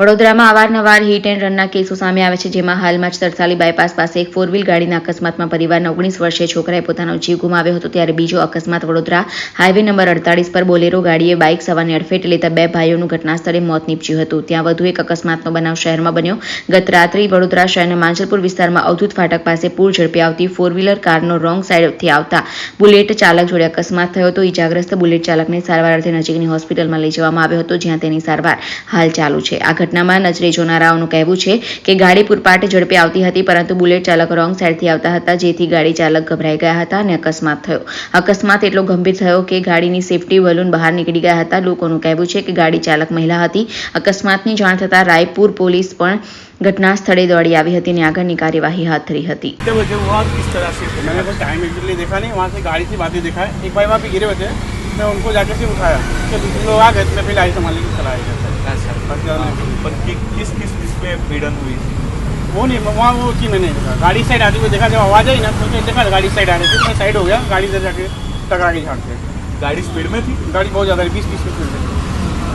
વડોદરામાં અવારનવાર hit and રનના કેસો સામે આવે છે જેમાં હાલમાં જ સરસાલી બાયપાસ પાસે એક ફોર વ્હીલ ગાડીના અકસ્માતમાં પરિવારના ઓગણીસ વર્ષે છોકરાએ પોતાનો જીવ ગુમાવ્યો હતો ત્યારે બીજો અકસ્માત વડોદરા હાઈવે નંબર અડતાલીસ પર બોલેરો ગાડીએ બાઇક સવારની અડફેટ લેતા બે ભાઈઓનું ઘટના સ્થળે મોત નીપજ્યું હતું ત્યાં વધુ એક અકસ્માતનો બનાવ શહેરમાં બન્યો ગત રાત્રે વડોદરા શહેરના માંજલપુર વિસ્તારમાં અવધૂત ફાટક પાસે પૂર ઝડપી આવતી ફોર વ્હીલર કારનો રોંગ સાઈડથી આવતા બુલેટ ચાલક જોડે અકસ્માત થયો હતો ઇજાગ્રસ્ત બુલેટ ચાલકને સારવાર અર્થે નજીકની હોસ્પિટલમાં લઈ જવામાં આવ્યો હતો જ્યાં તેની સારવાર હાલ ચાલુ છે આ ઘટનામાં નજરે જોનારાઓનું કહેવું છે કે ગાડી પૂરપાટ ઝડપે આવતી હતી પરંતુ બુલેટ ચાલક રોંગ સાઈડથી આવતા હતા જેથી ગાડી ચાલક ગભરાઈ ગયા હતા અને અકસ્માત થયો અકસ્માત એટલો ગંભીર થયો કે ગાડીની સેફટી બલૂન બહાર નીકળી ગયા હતા લોકોનું કહેવું છે કે ગાડી ચાલક મહિલા હતી અકસ્માતની જાણ થતાં રાયપુર પોલીસ પણ घटना स्थળે દોડી આવી હતી ને આગળની કાર્યવાહી હાથ ધરી હતી કે બજે વાત કઈ કઈ મેં વો ટાઈમલી દેખાલી ત્યાંથી ગાડી થી બાતે દેખાય એક ભાઈ માં પે ગિરે બજે મે ઉનકો જાકેથી ઉઠાયા કે દુસરો લોકો આગત મેં પેલા આઈસમલી ખરાય છે હા સર પણ કે કિસ કિસ દિશપે બીડન હુઈ થી કોને वहां वो की मैंने गाड़ी साइड आदि में देखा जब आवाज आई ना તો તે એકા ગાડી સાઈડ આનેથી સાઈડ હો ગયા ગાડી દર જાકે ટકરાણી જાડ સે ગાડી સ્પીડ મે થી ગાડી બહુ જ다가 20 કિસ કિસ થી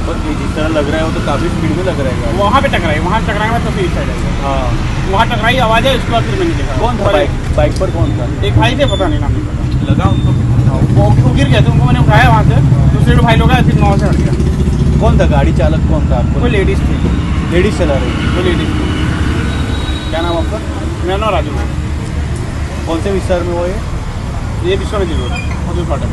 पर जिस तरह लग रहा है वो तो काफ़ी स्पीड में लग रहा है वहाँ पे टकराई वहाँ टकराई मैं तो फिर साइड आई हाँ वहाँ टकराई आवाज़ है उसके बाद फिर मैंने देखा कौन था बाइक बाइक पर कौन था एक भाई थे पता नहीं नाम नहीं पता लगा उनको वो वो गिर गया था उनको मैंने उठाया वहाँ से दूसरे भाई लोग आए फिर वहाँ से हट गया कौन था गाड़ी चालक कौन था आपको कोई लेडीज़ थी लेडीज़ चला रही थी कोई लेडीज़ थी क्या नाम आपका मेरा नाम राजू कौन से विस्तार में वो ये ये विश्वनाथ जी रोड फाटक